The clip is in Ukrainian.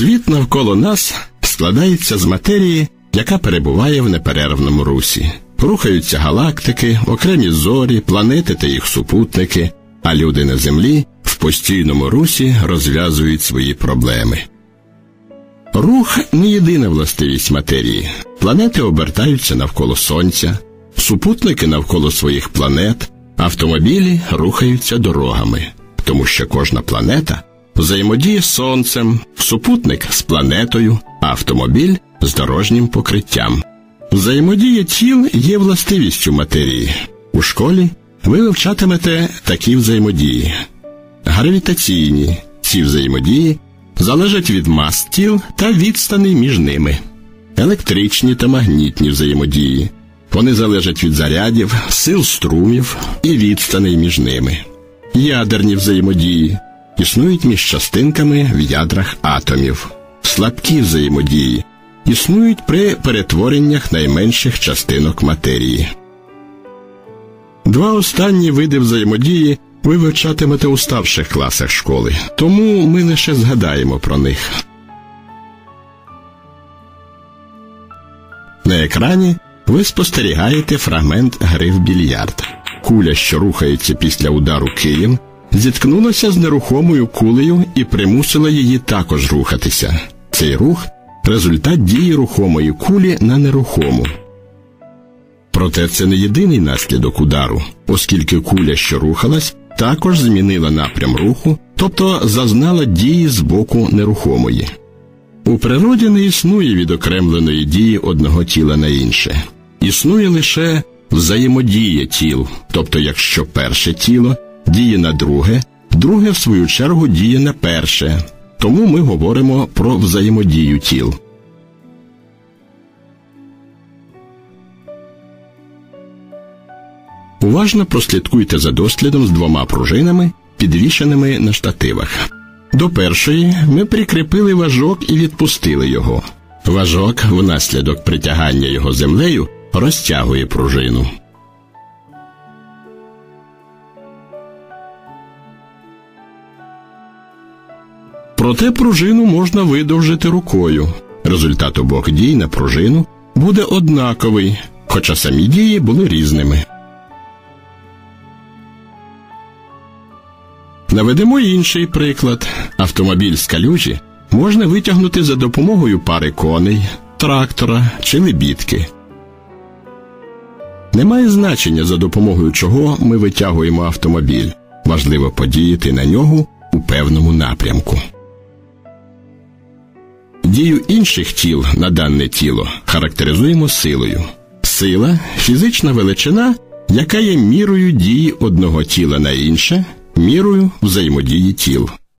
Світ навколо нас складається з матерії, яка перебуває в неперервному русі. Рухаються галактики, окремі зорі, планети та їх супутники, а люди на землі в постійному русі розв'язують свої проблеми. Рух не єдина властивість матерії. Планети обертаються навколо Сонця, супутники навколо своїх планет, автомобілі рухаються дорогами, тому що кожна планета взаємодіє з Сонцем, супутник з планетою, автомобіль з дорожнім покриттям. Взаємодія тіл є властивістю матерії. У школі ви вивчатимете такі взаємодії. Гравітаційні ці взаємодії залежать від мас тіл та відстаней між ними, електричні та магнітні взаємодії. Вони залежать від зарядів, сил струмів і відстаней між ними. Ядерні взаємодії існують між частинками в ядрах атомів, слабкі взаємодії існують при перетвореннях найменших частинок матерії. Два останні види взаємодії ви вивчатимете у старших класах школи, тому ми лише згадаємо про них. На екрані ви спостерігаєте фрагмент гри в більярд. Куля, що рухається після удару києм, зіткнулася з нерухомою кулею і примусила її також рухатися. Цей рух результат дії рухомої кулі на нерухому. Проте це не єдиний наслідок удару, оскільки куля, що рухалась, також змінила напрям руху, тобто зазнала дії з боку нерухомої. У природі не існує відокремленої дії одного тіла на інше, існує лише взаємодія тіл, тобто якщо перше тіло діє на друге, друге, в свою чергу, діє на перше. Тому ми говоримо про взаємодію тіл. Уважно прослідкуйте за дослідом з двома пружинами, підвішеними на штативах. До першої ми прикріпили важок і відпустили його. Важок, внаслідок притягання його землею, розтягує пружину. Проте пружину можна видовжити рукою. Результат обох дій на пружину буде однаковий, хоча самі дії були різними. Наведемо інший приклад. Автомобіль з калюжі можна витягнути за допомогою пари коней, трактора чи лебідки. Немає значення, за допомогою чого ми витягуємо автомобіль. Важливо подіяти на нього у певному напрямку. Дію інших тіл на дане тіло характеризуємо силою. Сила фізична величина, яка є мірою дії одного тіла на інше, мірою взаємодії тіл.